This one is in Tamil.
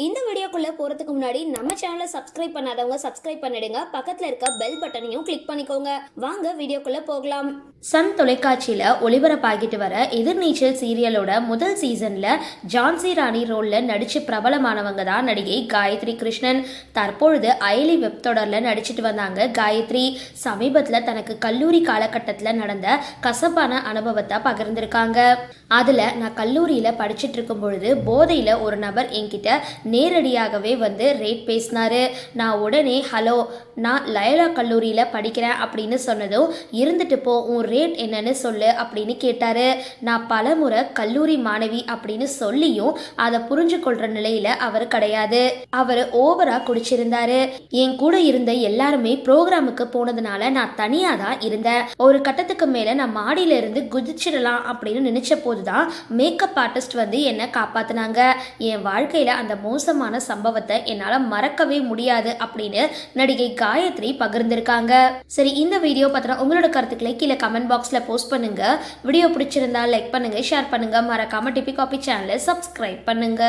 இந்த வீடியோக்குள்ள போறதுக்கு முன்னாடி நம்ம சேனலை சப்ஸ்கிரைப் பண்ணாதவங்க சப்ஸ்கிரைப் பண்ணிடுங்க. பக்கத்துல இருக்க பெல் பட்டனையும் கிளிக் பண்ணிக்கோங்க. வாங்க வீடியோக்குள்ள போகலாம். சன் தொலைக்காட்சியில ஒளிபரப்பாகிட்டு வர எதிர்நீச்சல் சீரியலோட முதல் சீசன்ல ஜான்சி ராணி ரோல்ல நடிச்சு பிரபலமானவங்க தான் நடிகை காயத்ரி கிருஷ்ணன். தற்பொழுது அயலி வெப் தொடர்ல நடிச்சிட்டு வந்தாங்க காயத்ரி. சமீபத்துல தனக்கு கல்லூரி காலகட்டத்தில் நடந்த கசப்பான அனுபவத்தை பகிர்ந்திருக்காங்க. அதுல நான் கல்லூரியில படிச்சிட்டு இருக்கும் பொழுது போதையில ஒரு நபர் என்கிட்ட நேரடியாகவே வந்து ரேட் பேசினாரு. நான் உடனே ஹலோ நான் லயலா கல்லூரியில் படிக்கிறேன் அப்படின்னு சொன்னதும் இருந்துட்டு போ உன் ரேட் என்னன்னு சொல்லு அப்படின்னு கேட்டார். நான் பலமுறை கல்லூரி மாணவி அப்படின்னு சொல்லியும் அதை புரிஞ்சு நிலையில் அவர் கிடையாது. அவர் ஓவராக குடிச்சிருந்தாரு. என் கூட இருந்த எல்லாருமே ப்ரோக்ராமுக்கு போனதுனால நான் தனியாக தான் இருந்தேன். ஒரு கட்டத்துக்கு மேலே நான் மாடியில இருந்து குதிச்சிடலாம் அப்படின்னு நினச்ச போது தான் மேக்கப் ஆர்டிஸ்ட் வந்து என்னை காப்பாற்றினாங்க என் வாழ்க்கையில் அந்த மோசமான சம்பவத்தை என்னால் மறக்கவே முடியாது அப்படின்னு நடிகை காயத்ரி பகிர்ந்திருக்காங்க. சரி இந்த வீடியோ பத்தின உங்களோட கருத்துக்களை கீழே கமெண்ட் பாக்ஸில் போஸ்ட் பண்ணுங்க. வீடியோ பிடிச்சிருந்தா லைக் பண்ணுங்க ஷேர் பண்ணுங்க. மறக்காம டிபி காபி சேனலை சப்ஸ்கிரைப் பண்ணுங்க.